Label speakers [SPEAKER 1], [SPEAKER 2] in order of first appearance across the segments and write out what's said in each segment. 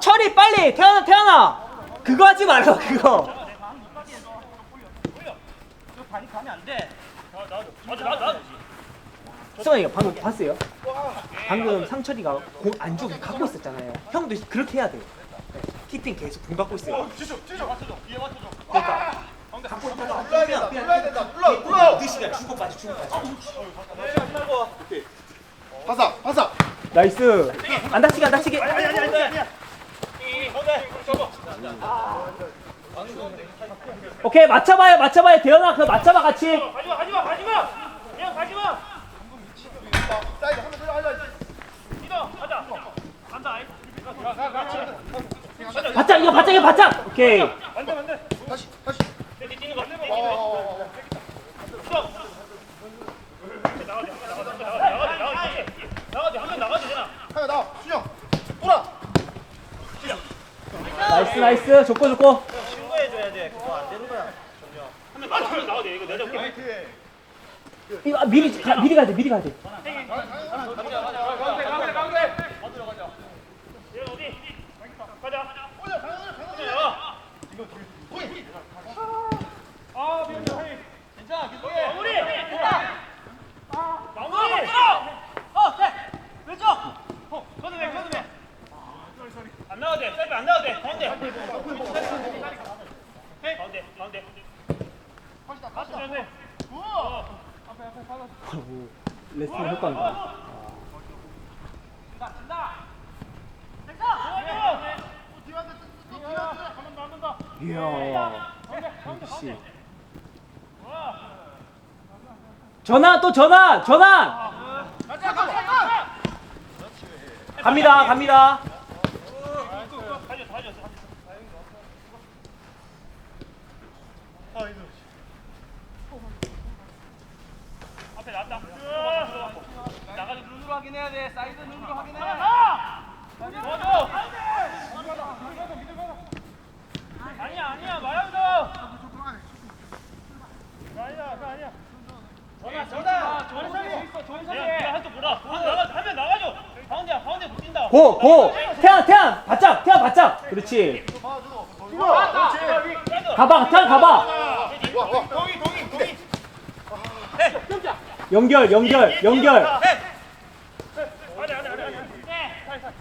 [SPEAKER 1] 처리 빨리 태연아 태연아 그거 하지 말고 그거. 수원이가 방금 봤어요? 방금 상철이가 공 안 주고 갖고 있었잖아요. 형도 그렇게 해야 돼요. 키핑 계속 공 갖고 있어요. 그러니까 갖고 있다가 그냥
[SPEAKER 2] 불러야 된다. 불러, 불러.
[SPEAKER 1] 드시가 주고받이 주고받이
[SPEAKER 2] 바사, 바사.
[SPEAKER 1] 나이스. 안 다치게 안 다치게 오케이 맞춰봐요 맞춰봐요. 대현아 그 맞춰봐 같이.
[SPEAKER 3] 가지마 가지마 가지마 그냥 가지마
[SPEAKER 1] 바짝 이거 바짝 이거 바짝. 오케이.
[SPEAKER 3] 안돼 안돼
[SPEAKER 2] 다시, 다시.
[SPEAKER 1] 나이스 나이스. 좋고 좋고
[SPEAKER 3] 신고해줘야 돼 그거 안 되는 거야 한명 나가 한명 나가야 돼 이거 내려
[SPEAKER 1] 이거 아, 미리 가, 미리 가야 돼 미리 가야
[SPEAKER 3] 돼아어안 나와도 돼 셀프 안 나와도 돼 가운데 헤이 가운데 가운데 다시 가운데
[SPEAKER 1] 레슨 효과인가? 이야 역시. 전화 또 전화 전화! 갑니다 갑니다
[SPEAKER 3] 앞에 나왔다. 나가서 눈으로 확인해야 돼. 사이드 눈으로 확인해. 도와줘. 아니야 아니야 말하면서. 아니야 아니야. 전화 전화 좋은 소리 있어. 야 한쪽. 한 나가 한명 나가줘. 가운데야 가운데 못 뛴다.
[SPEAKER 1] 고고 태양 태양 바짝 태양 바짝 그렇지 가봐 태양 가봐
[SPEAKER 2] 와, 와.
[SPEAKER 3] 동이 동이 동이.
[SPEAKER 1] 연결 연결 연결
[SPEAKER 3] 가자 가자 가자 가자.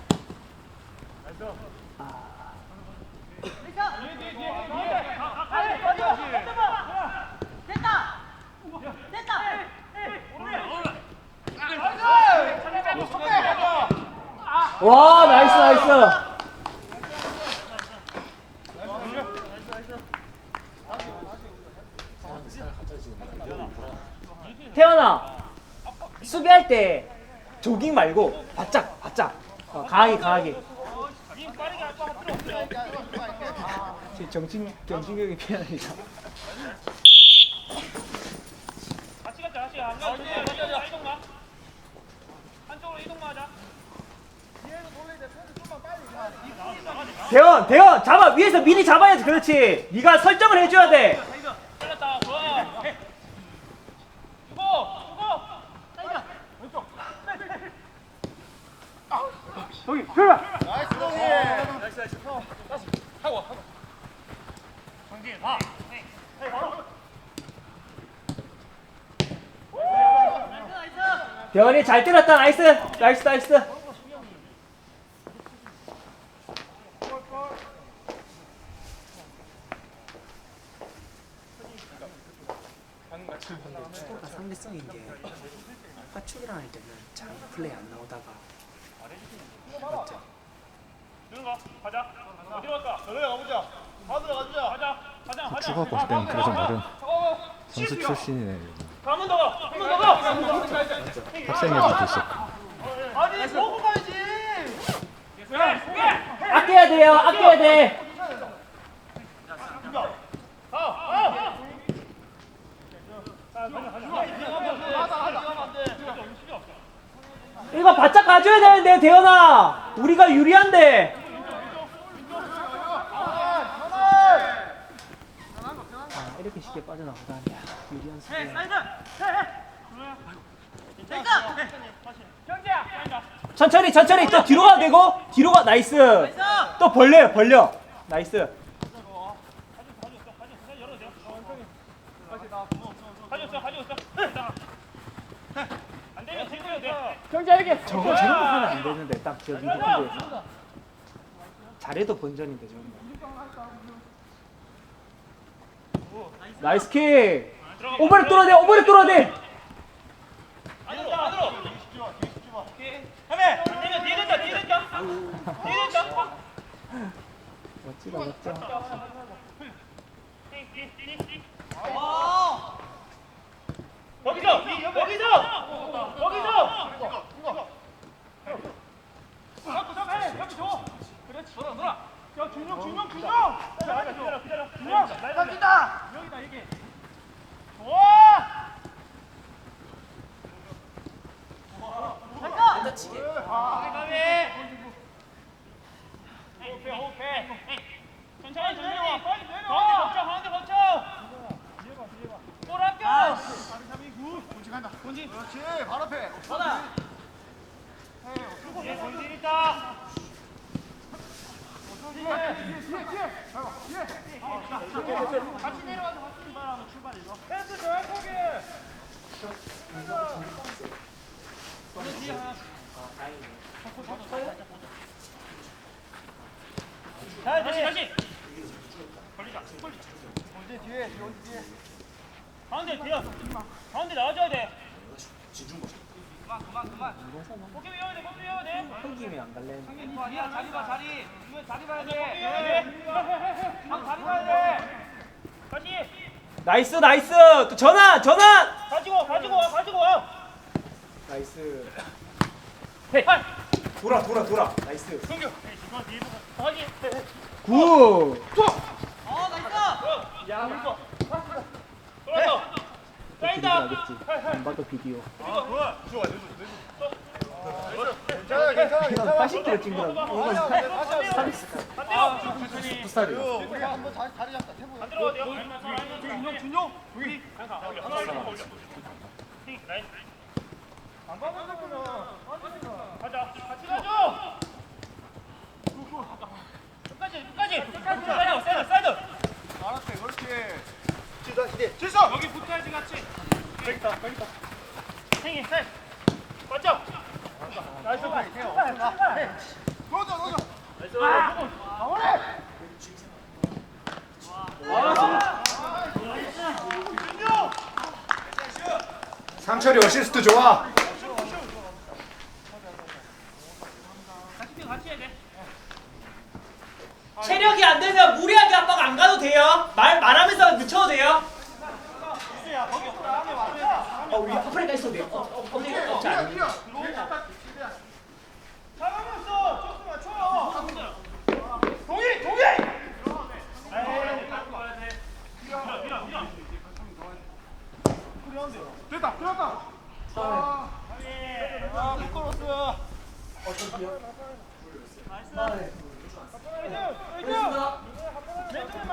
[SPEAKER 1] 와 나이스 나이스. 태연아 수비할 때 조깅 말고 바짝 바짝. 어, 강하게 강하게 제 정신 정신력이 피하니까
[SPEAKER 3] 같이 가자 같이 안 가도 돼. 이동마. 한쪽으로 이동마 하자.
[SPEAKER 1] 대원 대원 잡아 위에서 미리 잡아야지 그렇지 네가 설정을 해줘야 돼
[SPEAKER 3] 잘렸다. 좋아. 주고 주고.
[SPEAKER 1] 저기 출발
[SPEAKER 2] 나이스 동이.
[SPEAKER 3] 정진 봐.
[SPEAKER 1] 대원이 잘 때렸다 나이스 나이스 나이스 축구가 상대성인 게 화축이랑 할 때는 잘 플레이 안 나오다가 맞죠?
[SPEAKER 3] 거 가자. 어디로 갈까?
[SPEAKER 2] 들어가 가보자. 가들어 가자.
[SPEAKER 3] 가자. 가자. 가자.
[SPEAKER 4] 축구학 볼 때는 그래서 모르는 선수 출신이네.
[SPEAKER 3] 한번 더 가. 한번더 가.
[SPEAKER 4] 학생회도 있었고.
[SPEAKER 3] 아니 보고 가야지.
[SPEAKER 1] 아껴야 돼요 아껴야 돼 이거 바짝 가줘야 되는데 대현아 우리가 유리한데 아, 이렇게 쉽게 빠져나가다니 유리한 수비. 천천히 천천히. 또 뒤로 가도 되고 뒤로 가 나이스. 또 벌려요 벌려. 나이스. 저거 저런 거 하면 안 되는데 딱 저기 미드필드에서 잘해도 본전인데 저런 거. 나이스 킥. 오버랩 뚫어야 돼 오버랩 뚫어야 돼
[SPEAKER 3] 안으로, 안으로. 하면 안 되면 뒤에 된다, 뒤에 된다. 뒤에 된다.
[SPEAKER 1] 멋지다 멋져
[SPEAKER 3] 거기서, 거기서, 거기서. 그렇지. 돌아, 돌아. 야, 준영, 준영, 준영. 기다려, 기다려, 기다려. 준영, 날 던진다. 여기다 이게. 좋아. 천천히 천천히 와 빨리 내려 가운데 걷자 가운데 걷자 골 아껴
[SPEAKER 2] 본지 간다. 본지. 그렇지. 바로 앞에.
[SPEAKER 3] 예 본진 있다 같이 내려와서 같이 출발하면 출발 이거 패스 정확하게 자 다시 다시 걸리자 걸리자
[SPEAKER 2] 본지 뒤에. 본지 뒤에.
[SPEAKER 3] 가운데 뒤에. 가운데 나와줘야 돼. 그만 그만 그만. 고개 위어야 돼 고개 위어야 돼
[SPEAKER 1] 흑임이 안 갈래.
[SPEAKER 3] 아니야 자리 봐 자리. 이거 자리 봐야 돼. 형, 자리 봐야 돼. 다시
[SPEAKER 1] 나이스 나이스. 또 전환 전환.
[SPEAKER 3] 가지고 가지고 와 가지고 와.
[SPEAKER 1] 나이스.
[SPEAKER 3] 헤이
[SPEAKER 1] 돌아 돌아 돌아. 나이스.
[SPEAKER 3] 성규 다시 굿야 물고 돌아서
[SPEAKER 1] 비디오.
[SPEAKER 2] 괜찮아. 괜찮아. 괜찮아.
[SPEAKER 1] 80kg 찐 거라고 이건
[SPEAKER 3] 반대로
[SPEAKER 1] 풋살이야
[SPEAKER 2] 우리 한번 자리 잡자. 태보.
[SPEAKER 3] 준용 준용 여기 하나 올려 하나 올려
[SPEAKER 2] 안 받아줬구나.
[SPEAKER 3] 가자 같이 가죠 끝까지 끝까지 사이드 사이드 사이드
[SPEAKER 2] 알았어. 그렇지. 지다 시대. 질서.
[SPEAKER 3] 여기 붙어야지 같이 여기 있다 여기 있다 행이 해 맞죠 나이스
[SPEAKER 2] 넣어줘. 넣어줘.
[SPEAKER 5] 상철이 어시스트 좋아.
[SPEAKER 3] 같이 뛰어 같이 해야 돼
[SPEAKER 1] 체력이 안 되면 무리하게 압박 안 가도 돼요 말 말하면서 늦춰도 돼요 어 우리 퍼플레가 있어도 돼요 어, 어, 어, 어, 어, 자,
[SPEAKER 2] 뛰어.
[SPEAKER 3] 잘하면서 조금만 쳐요 동희 동희
[SPEAKER 2] 됐다. 들었다. 아. 아, 콜로스.
[SPEAKER 3] 왼쪽만 잡아 수도 내려오지 마 수도 상구나 의주 의주 의주
[SPEAKER 2] 기다리자. 오늘 기다리자.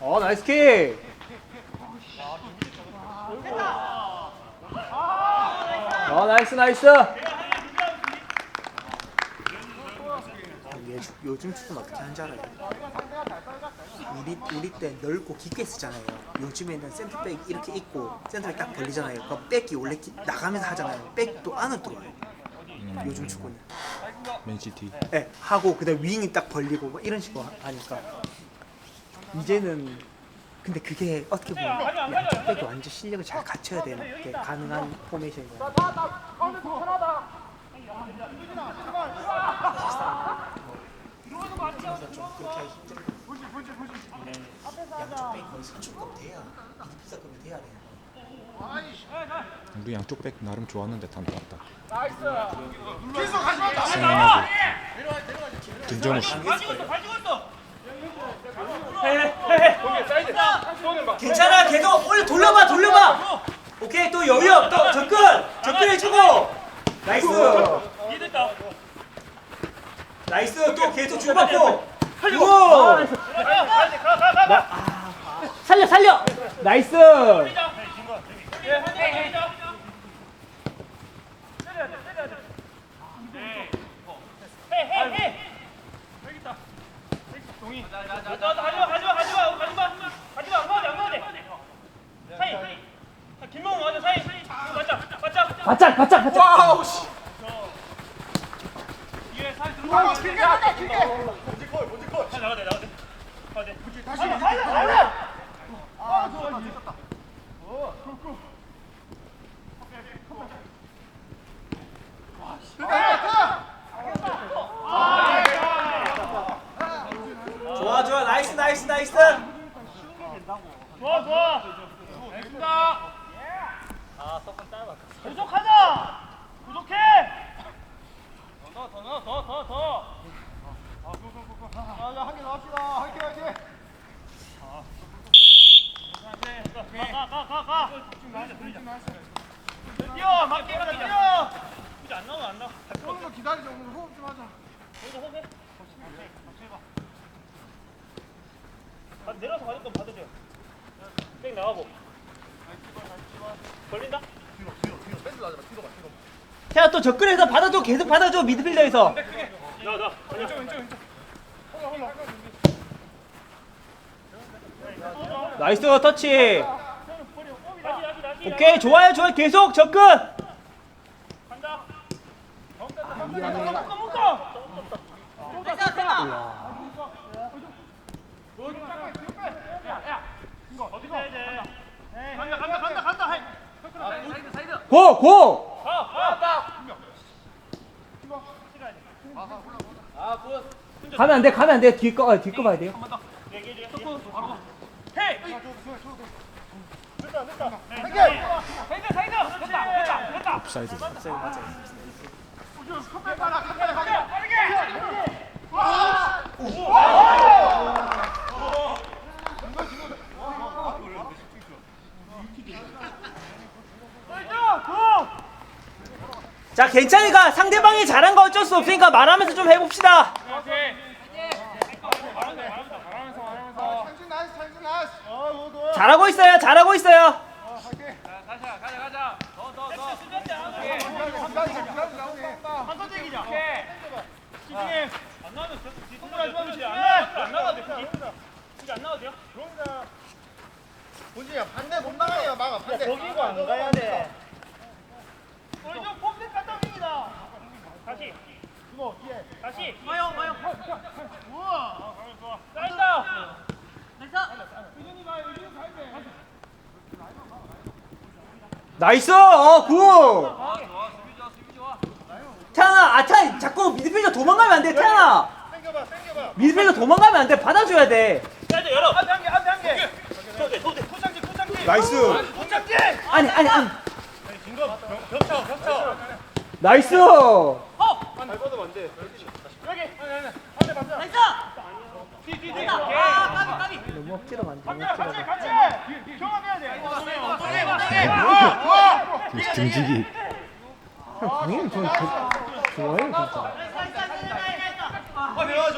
[SPEAKER 1] 어 나이스 킥. 어 나이스 나이스 요즘 축구는 어떻게 하는지 알아요? 우리 우리 때 넓고 깊게 쓰잖아요. 요즘에는 센터백 이렇게 있고 센터백 딱 벌리잖아요. 그 백이 원래 기- 나가면서 하잖아요. 백도 안을 들어와요. 요즘 축구는.
[SPEAKER 4] 맨시티.
[SPEAKER 1] 네, 하고 그다음 윙이 딱 벌리고 뭐 이런 식으로 하- 하니까 이제는 근데 그게 어떻게 보면 양쪽 백이 완전 실력을 잘 갖춰야 되는 게 가능한 포메이션이잖아요.
[SPEAKER 4] 우리 양쪽 백 나름 좋았는데 단단하다.
[SPEAKER 2] 계속 가지 마.
[SPEAKER 4] 승현하고 김정우 씨.
[SPEAKER 1] 괜찮아 계속 올려 돌려봐 돌려봐 오케이 또 여유 또 접근 접근해주고 나이스
[SPEAKER 6] 나이스 또 계속 주고받고
[SPEAKER 3] 살리고.
[SPEAKER 6] 오!
[SPEAKER 3] 아, 나이스. 가야지, 가, 가, 가, 가.
[SPEAKER 1] 살려 살려 나이스. 바짝 바짝 바짝
[SPEAKER 6] 와우 씨.
[SPEAKER 7] 아.
[SPEAKER 3] 뭔지 콜, 뭔지 콜. 나가 나가. 나가.
[SPEAKER 7] 다시. 아, 굿, 굿.
[SPEAKER 6] 좋아 좋아 나이스 나이스 나이스
[SPEAKER 3] 좋아, 좋아. 알겠습니다. 아, 석판 짧아. 계속하자. 부족해. 더 더 넣어, 더, 더, 더.
[SPEAKER 7] 아, 야, 한개 나갑시다. 화이팅, 화이팅.
[SPEAKER 3] 가, 가, 가, 가. 뛰어, 맞게 가자, 뛰어. 굳이 안 나오면 안 나와.
[SPEAKER 7] 오는 거 기다리자. 오늘 호흡 좀 하자.
[SPEAKER 3] 거기서 호흡해. 아, 내려서 건 받아줘. 백 나가고. 걸린다?
[SPEAKER 1] 태 아또 접근해서 받아줘 계속 받아줘 미드필더에서
[SPEAKER 3] 나, 나. 왼쪽, 왼쪽, 왼쪽.
[SPEAKER 1] 나이스 터치
[SPEAKER 3] 다시, 다시, 다시.
[SPEAKER 1] 오케이 좋아요 좋아요 계속 접근
[SPEAKER 3] 간다. 묶어, 묶어. 어디 가야 돼? 간다, 간다, 간다, 간다. 해.
[SPEAKER 1] 고 고
[SPEAKER 3] 가, 가.
[SPEAKER 1] 가면 안 돼 가면 안 돼 뒤에 거 아, 뒤에 거 봐야 돼요
[SPEAKER 3] 사이드, 사이드. 됐다, 됐다, 됐다.
[SPEAKER 4] 옵사이드.
[SPEAKER 7] 컵백 봐라, 컵백 가자.
[SPEAKER 1] 자 괜찮으니까 상대방이 잘한 거 어쩔 수 없으니까 말하면서 좀 해봅시다.
[SPEAKER 7] 어.
[SPEAKER 1] 잘하고 있어요 잘하고 있어요
[SPEAKER 7] 어? 본진이야, 반대 못 나가요, 막아, 반대.
[SPEAKER 3] 거기고 안 가야 돼. 우리 좀 폼셋 갔다 오기다. 다시.
[SPEAKER 7] 뒤에.
[SPEAKER 3] 다시. 마요, 마요. 우와. 좋아. 잘했다.
[SPEAKER 1] 나이스 어굿 태연아 아 태연 자꾸 미드필더 도망가면 안 돼 태연아
[SPEAKER 7] 당겨봐, 당겨봐.
[SPEAKER 1] 미드필더 도망가면 안 돼 받아줘야 돼
[SPEAKER 3] 자, 이제 열어. 한 대, 한 개, 한 대, 한 개. 소대, 소대. 포장지, 포장지.
[SPEAKER 6] 나이스
[SPEAKER 3] 포장지.
[SPEAKER 1] 아니 아니 아니
[SPEAKER 3] 진거 겹쳐, 겹쳐.
[SPEAKER 1] 나이스 너무 억지로.
[SPEAKER 3] 경험해야 돼.
[SPEAKER 4] 등지기.
[SPEAKER 1] 당연히 저 좋아요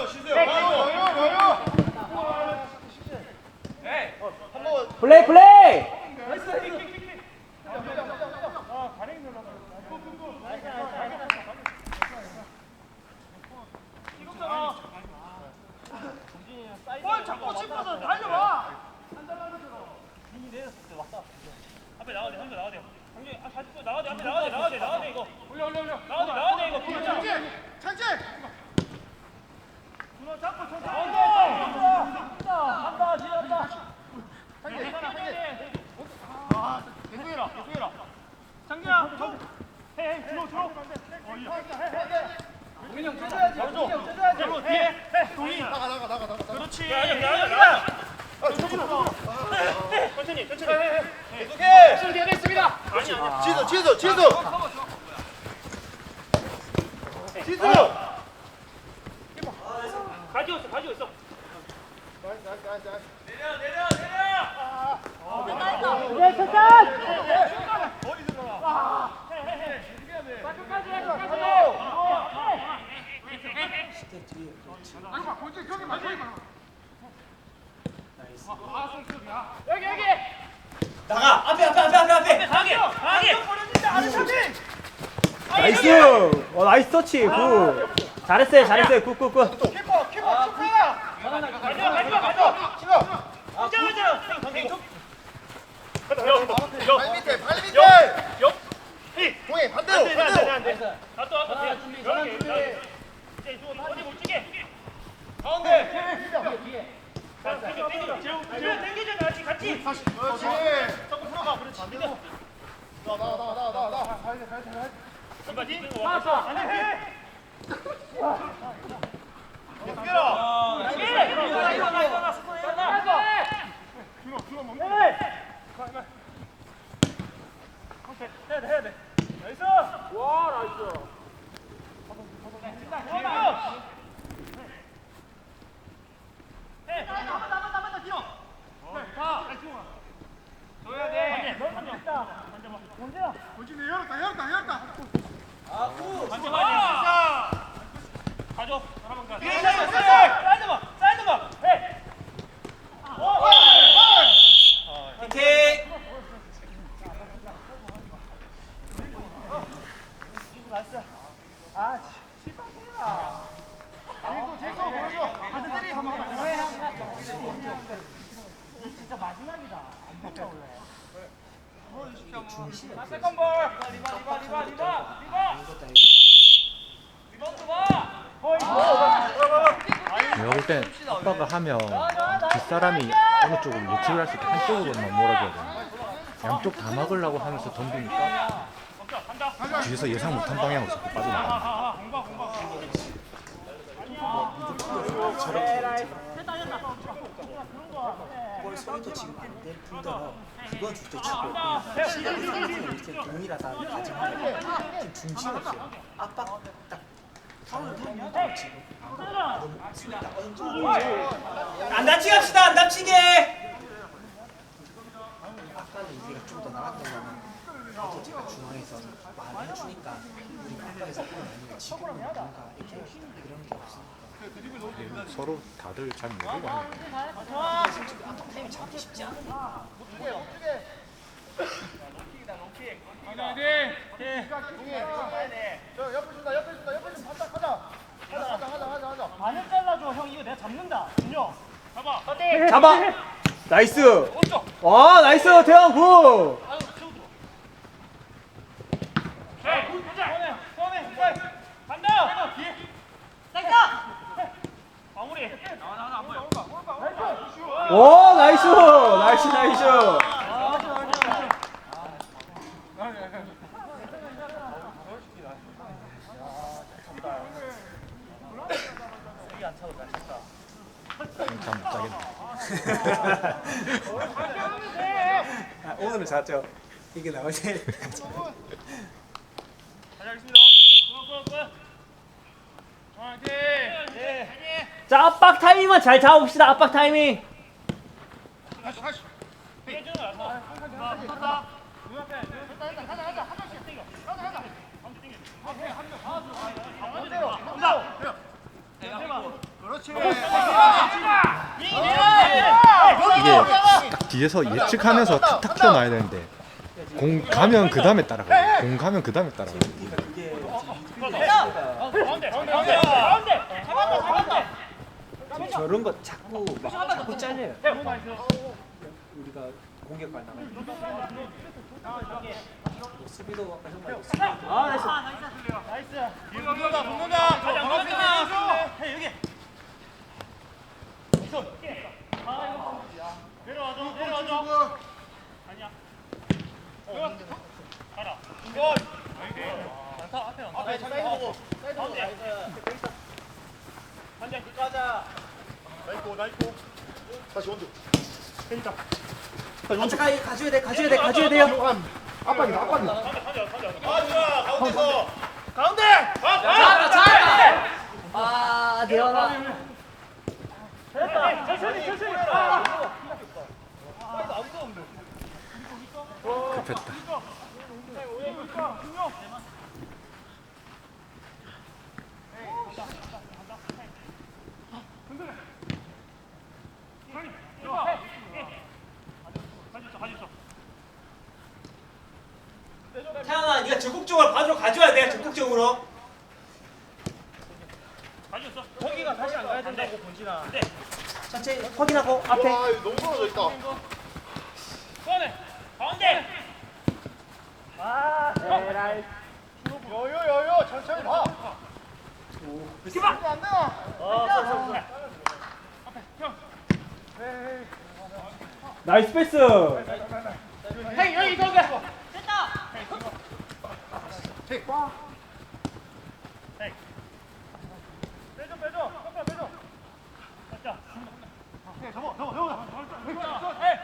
[SPEAKER 1] 진짜.
[SPEAKER 7] 여유, 여유.
[SPEAKER 1] 플레이 플레이
[SPEAKER 3] 뭘 자꾸 짚어서 달려봐. 앞에 나와야 돼, 한대 나와야 돼. 형님, 아, 다시 또 나와야 돼, 앞에 나와야 돼, 나와야 돼, 나와야 돼, 이거. 올려, 올려, 올려. 나와야 돼, 나와야 돼, 이거. 그렇죠.
[SPEAKER 7] 찬진, 찬진.
[SPEAKER 3] 준호 잡고 천천히. 간다, 간다, 지났다.
[SPEAKER 7] 한개
[SPEAKER 3] 괜찮아, 한대. 아, 계속 해라, 계속 해라. 장기야, 총. 해, 해, 준호, 준호. 어, 이거. 동민이 형 째줘야지. 준호, 뒤에. 해, 동민이.
[SPEAKER 7] 나가, 나가, 나가, 나가.
[SPEAKER 3] 그렇지. 나가, 나가, 나가.
[SPEAKER 7] 아, 저기로.
[SPEAKER 3] 천천히, 천천히.
[SPEAKER 7] 계속해.
[SPEAKER 3] 아니.
[SPEAKER 7] 지수, 지수, 지수. 지수.
[SPEAKER 3] 가지고 있어, 가지고 있어.
[SPEAKER 7] 나이스, 나이스, 나이스, 나이스.
[SPEAKER 3] 내려, 내려, 내려.
[SPEAKER 7] 머리 들어라.
[SPEAKER 1] 그렇지. 나이스.
[SPEAKER 3] 여기 여기.
[SPEAKER 7] 나가 앞에 앞에 앞에 앞에 앞에
[SPEAKER 3] 강하게 강하게.
[SPEAKER 7] 나이스 어 나이스 터치 굿 잘했어요 잘했어요 굿 굿 굿
[SPEAKER 2] 키퍼 키퍼 축구야.
[SPEAKER 3] 가져와.
[SPEAKER 2] 키퍼.
[SPEAKER 3] 진짜 가져. 형 형.
[SPEAKER 2] 발 밑에 발 밑에. 공이 반대로 반대로. 그렇지.
[SPEAKER 3] 조금 풀어봐. 그렇지.
[SPEAKER 2] 나나 나나나 나. 가야 돼 가야 돼 가야 돼.
[SPEAKER 3] 와 나이스. 해. 나만 나만 나만 나 뒤로. 가. 줘야 돼. 넌 됐다. 만져봐. 언제야?
[SPEAKER 2] 도진이 열었다 열었다 열었다.
[SPEAKER 3] 만져봐. 가져. 하나만 가. 사이드 사이드 봐. 사이드 봐. 해. 어.
[SPEAKER 7] 오케이
[SPEAKER 2] 제거 제거 보여줘. 가드 때리 한번.
[SPEAKER 1] 중심이 없어요.
[SPEAKER 3] 세컨 볼. 리바 리바 리바 리바 리바.
[SPEAKER 1] 이것도 아니고.
[SPEAKER 3] 리바운드 봐.
[SPEAKER 4] 내가 볼땐 아빠가 하면 뒷사람이 어느 쪽으로 예측을 할 수 있게 한쪽으로만 몰아줘야 돼. 양쪽 다 막으려고 하면서 덤비니까 뒤에서 예상 못한 방향으로 자꾸 빠져나가.
[SPEAKER 1] 저렇 게볼 소리도 지금 안될 뿐더러 그건 둘째 치고 그냥 시간이 이렇게 동일하다 가정하면 지금 중심 없어요. 압박 딱 다운 타이밍도 지금. 너무 수비가 어느 정도.
[SPEAKER 7] 안 다치게 합시다. 안 다치게.
[SPEAKER 1] 아까는 우리가 좀 더 나갔던 거는 어제 제가 중앙에서 많이 해주니까 우리가 압박에서 골을 아니고 지금은 뭔가 이렇게 그런 게 없으니까
[SPEAKER 4] 서로 다들 잘 모르고 하니까.
[SPEAKER 1] 솔직히 압박 타이밍 잡기 쉽지 않아.
[SPEAKER 2] 저 옆에 준다 옆에 준다 옆에 좀 가자 가자. 가자 가자 가자 가자 가자.
[SPEAKER 3] 반을 잘라줘 형 이거 내가 잡는다. 준영. 잡아.
[SPEAKER 7] 잡아 나이스 와 나이스 태영 굿
[SPEAKER 3] 자, 굿 가자. 손에 가. 간다. 뒤에. 나이스.
[SPEAKER 7] 오 나이스 나이스 나이스
[SPEAKER 4] 잠못 자겠네.
[SPEAKER 1] 아, 오늘은 잤죠. 이게 나오지.
[SPEAKER 3] 가자겠습니다. 굿굿 굿. 화이팅. 네.
[SPEAKER 7] 자 압박 타이밍만 잘 잡읍시다 압박 타이밍.
[SPEAKER 4] 이게 딱 뒤에서 예측하면서 탁탁 튀어나와야 되는데 공 가면 그 다음에 따라가. 공 가면 그 다음에 따라가.
[SPEAKER 3] 가운데 가운데 가운데 가운데.
[SPEAKER 1] 저런 거 자꾸 막 자꾸 잘려요.
[SPEAKER 3] 네, 나이스.
[SPEAKER 1] 우리가 공격만 나가면. 뭐 수비도 아까 형 말고 수비도.
[SPEAKER 7] 아 나이스
[SPEAKER 3] 나이스. 붙는다 붙는다. 가자. 해 여기. 손. 내려와줘 내려와줘. 아니야. 어, 가라. 굿. 많다 앞에.
[SPEAKER 2] 앞에 사이드 보고. 사이드 보고.
[SPEAKER 3] 한장 가자.
[SPEAKER 2] 나이고 나이고. 다시 원두.
[SPEAKER 1] 같이 가 가줘야 돼 가줘야 돼 가줘야 돼요.
[SPEAKER 2] 요한. 압박이다 압박이다.
[SPEAKER 3] 가운데.
[SPEAKER 7] 잘한다 잘한다 아 대현아
[SPEAKER 3] 됐다. 천천히 천천히. 아.
[SPEAKER 4] 급했다.
[SPEAKER 1] 적극적으로 반으로 가져야 돼 적극적으로
[SPEAKER 3] 가져왔어. 거기가 다시 안 가야 된다고 본진아. 네.
[SPEAKER 1] 천천히 확인하고 앞에
[SPEAKER 8] 와 이거 너무 떨어져 있다.
[SPEAKER 3] 소환해. 가운데.
[SPEAKER 8] 여유 여유 천천히 봐.
[SPEAKER 3] 기봐.
[SPEAKER 8] 안 되나?
[SPEAKER 1] 나이스 패스
[SPEAKER 3] 헤이 여기 거기. 빼줘 빼줘. 빼줘 빼줘. 맞자.
[SPEAKER 8] 잡아 잡아 잡아.
[SPEAKER 3] 헤이.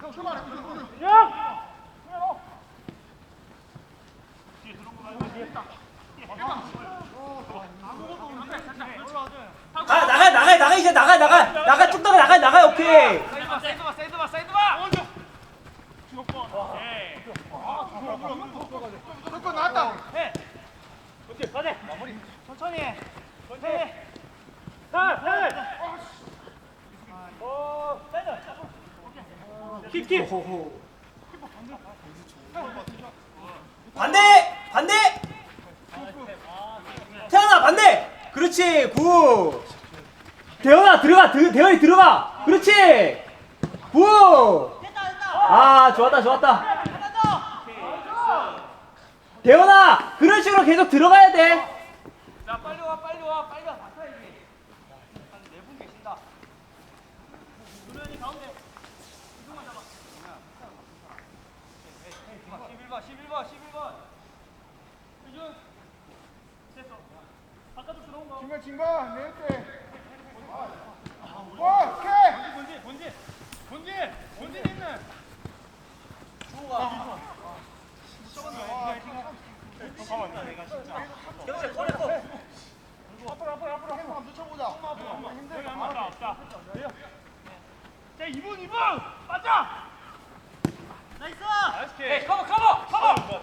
[SPEAKER 8] 형 출발해.
[SPEAKER 3] 야!
[SPEAKER 1] 가 나가 나가 나가 이제 나가 나가 나가 쭉 나가 나가 나가 오케이
[SPEAKER 3] 사이드 봐, 사이드 봐, 사이드 봐, 사이드 봐. 오른쪽. 예.
[SPEAKER 8] 조건 나왔다.
[SPEAKER 3] 해. 오케이, 가자. 마무리. 천천히 해. 천천히 해. 자, 사이드. 어, 사이드. 킥, 킥.
[SPEAKER 1] 반대 반대 태연아 반대 그렇지 굿 대현아 들어가 드, 대현이 들어가 그렇지 굿 아 좋았다 좋았다 대현아 그런 식으로 계속 들어가야 돼
[SPEAKER 3] 자, 빨리 와, 빨리 와, 빨리 와. 바꿔야지. 한네분 계신다. 누면이 가운데. 이동만 잡아. 11번, 11번, 11번. 유준. 됐어. 바깥으로 들어온 거.
[SPEAKER 8] 중간 중간 내 때. 와 오케이.
[SPEAKER 3] 본진, 본진, 본진, 본진 있는.
[SPEAKER 1] 꺼
[SPEAKER 3] 나이스. 나이스 킥. 에이, 커버, 커버, 커